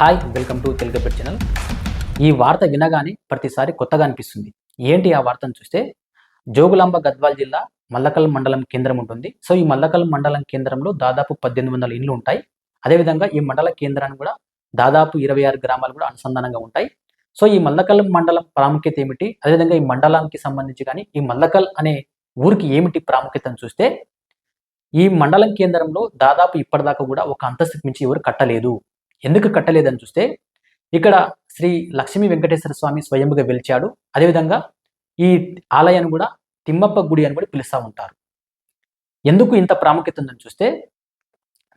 Hi welcome to Telugu pet channel ఈ వార్త వినగానే ప్రతిసారి కొత్తగా అనిపిస్తుంది. ఏంటి ఆ వార్తను చూస్తే జోగులాంబ గద్వాల్ జిల్లా మల్లకల్ మండలం కేంద్రం ఉంటుంది. సో ఈ మల్లకల్ మండలం కేంద్రంలో దాదాపు పద్దెనిమిది వందల ఇండ్లు ఉంటాయి. అదేవిధంగా ఈ మండల కేంద్రాన్ని కూడా దాదాపు ఇరవై ఆరు గ్రామాలు కూడా అనుసంధానంగా ఉంటాయి. సో ఈ మల్లకల్ మండలం ప్రాముఖ్యత ఏమిటి? అదేవిధంగా ఈ మండలానికి సంబంధించి కానీ ఈ మల్లకల్ అనే ఊరికి ఏమిటి ప్రాముఖ్యతను చూస్తే ఈ మండలం కేంద్రంలో దాదాపు ఇప్పటిదాకా కూడా ఒక అంతస్తుకు మించి ఎవరు కట్టలేదు. ఎందుకు కట్టలేదని చూస్తే ఇక్కడ శ్రీ లక్ష్మీ వెంకటేశ్వర స్వామి స్వయంగా వెలిచాడు. అదేవిధంగా ఈ ఆలయాన్ని కూడా తిమ్మప్ప గుడి అని కూడా పిలుస్తూ ఉంటారు. ఎందుకు ఇంత ప్రాముఖ్యత ఉందని చూస్తే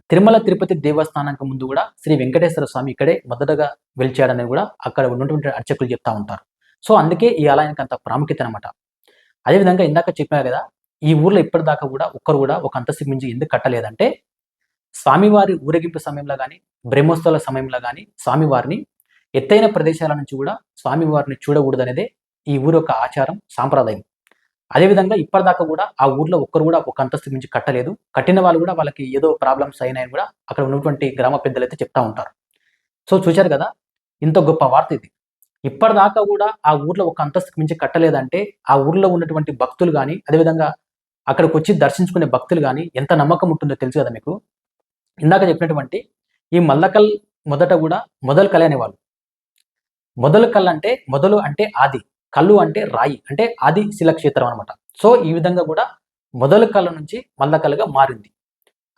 తిరుమల తిరుపతి దేవస్థానానికి ముందు కూడా శ్రీ వెంకటేశ్వర స్వామి ఇక్కడే మొదటగా వెలిచాడని కూడా అక్కడ ఉన్నటువంటి అర్చకులు చెప్తా ఉంటారు. సో అందుకే ఈ ఆలయానికి అంత ప్రాముఖ్యత అనమాట అదేవిధంగా ఇందాక చెప్పా కదా ఈ ఊర్లో ఇప్పటిదాకా కూడా ఒక్కరు కూడా ఒక అంతస్తుకు మించి ఎందుకు కట్టలేదంటే స్వామివారి ఊరేగింపు సమయంలో కానీ బ్రహ్మోత్సవాల సమయంలో కానీ స్వామివారిని ఎత్తైన ప్రదేశాల నుంచి కూడా స్వామివారిని చూడకూడదు అనేదే ఈ ఊరి యొక్క ఆచారం సాంప్రదాయం. అదేవిధంగా ఇప్పటిదాకా కూడా ఆ ఊర్లో ఒక్కరు కూడా ఒక అంతస్తు మించి కట్టలేదు. కట్టిన వాళ్ళు కూడా వాళ్ళకి ఏదో ప్రాబ్లమ్స్ అయినాయని కూడా అక్కడ ఉన్నటువంటి గ్రామ పెద్దలు అయితే చెప్తా ఉంటారు. సో చూశారు కదా? ఇంత గొప్ప వార్త ఇది. ఇప్పటిదాకా కూడా ఆ ఊర్లో ఒక అంతస్తుకు మించి కట్టలేదంటే ఆ ఊర్లో ఉన్నటువంటి భక్తులు కానీ అదేవిధంగా అక్కడికి వచ్చి దర్శించుకునే భక్తులు కానీ ఎంత నమ్మకం ఉంటుందో తెలుసు కదా మీకు? ఇందాక చెప్పినటువంటి ఈ మల్లకల్ మొదట కూడా మొదలు కళ అనేవాళ్ళు. మొదలు కల్ అంటే మొదలు అంటే ఆది కళ్ళు అంటే రాయి అంటే ఆది శిలక్షేత్రం అనమాట సో ఈ విధంగా కూడా మొదలు కళ్ళ నుంచి మల్లకల్లుగా మారింది.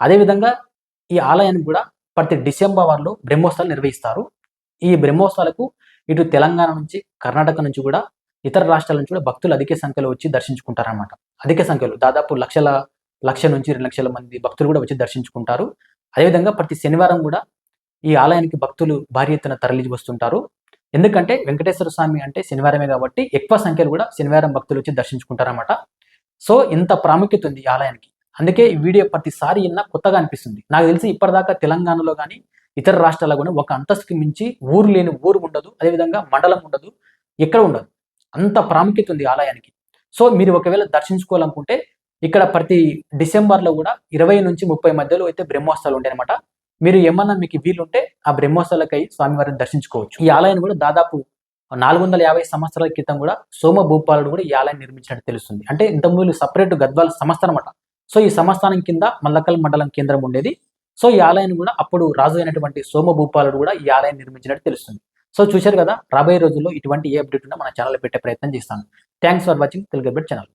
అదేవిధంగా ఈ ఆలయానికి కూడా ప్రతి డిసెంబర్లో బ్రహ్మోత్సవాలు నిర్వహిస్తారు. ఈ బ్రహ్మోత్సవాలకు ఇటు తెలంగాణ నుంచి కర్ణాటక నుంచి కూడా ఇతర రాష్ట్రాల నుంచి కూడా భక్తులు అధిక సంఖ్యలో వచ్చి దర్శించుకుంటారనమాట అధిక సంఖ్యలో దాదాపు లక్షల లక్ష నుంచి రెండు లక్షల మంది భక్తులు కూడా వచ్చి దర్శించుకుంటారు. అదేవిధంగా ప్రతి శనివారం కూడా ఈ ఆలయానికి భక్తులు భారీ ఎత్తున తరలి వస్తుంటారు ఎందుకంటే వెంకటేశ్వర స్వామి అంటే శనివారమే కాబట్టి ఎక్కువ సంఖ్యలో కూడా శనివారం భక్తులు వచ్చి దర్శించుకుంటారన్నమాట. సో ఇంత ప్రాముఖ్యత ఉంది ఈ ఆలయానికి. అందుకే ఈ వీడియో ప్రతిసారి ఇన్న కొత్తగా అనిపిస్తుంది. నాకు తెలిసి ఇప్పటిదాకా తెలంగాణలో కానీ ఇతర రాష్ట్రాల్లో కూడా ఒక అంతస్తుకి మించి ఊరు లేని ఊరు ఉండదు. అదేవిధంగా మండలం ఉండదు. ఎక్కడ ఉండదు. అంత ప్రాముఖ్యత ఉంది ఆలయానికి. సో మీరు ఒకవేళ దర్శించుకోవాలనుకుంటే ఇక్కడ ప్రతి డిసెంబర్లో కూడా ఇరవై నుంచి ముప్పై మధ్యలో అయితే బ్రహ్మోత్సవాలు ఉంటాయి అనమాట మీరు ఏమన్నా మీకు వీలుంటే ఆ బ్రహ్మోత్సవాలకై స్వామివారిని దర్శించుకోవచ్చు. ఈ ఆలయాన్ని కూడా దాదాపు నాలుగు వందల యాభై సంవత్సరాల క్రితం కూడా సోమ భూపాలుడు కూడా ఈ ఆలయం నిర్మించినట్టు తెలుస్తుంది. అంటే ఇంతకుముందు సపరేట్ గద్వాల సంస్థ అనమాట సో ఈ సంస్థానం కింద మల్లకల్ మండలం కేంద్రం ఉండేది. సో ఈ ఆలయాన్ని కూడా అప్పుడు రాజు అయినటువంటి సోమ భూపాలుడు కూడా ఈ ఆలయం నిర్మించినట్టు తెలుస్తుంది. సో చూశారు కదా రాబోయే రోజుల్లో ఇటువంటి ఏ అప్డేట్ ఉన్నా మన ఛానల్ పెట్టే ప్రయత్నం చేస్తాను. Thanks for watching Telugu channel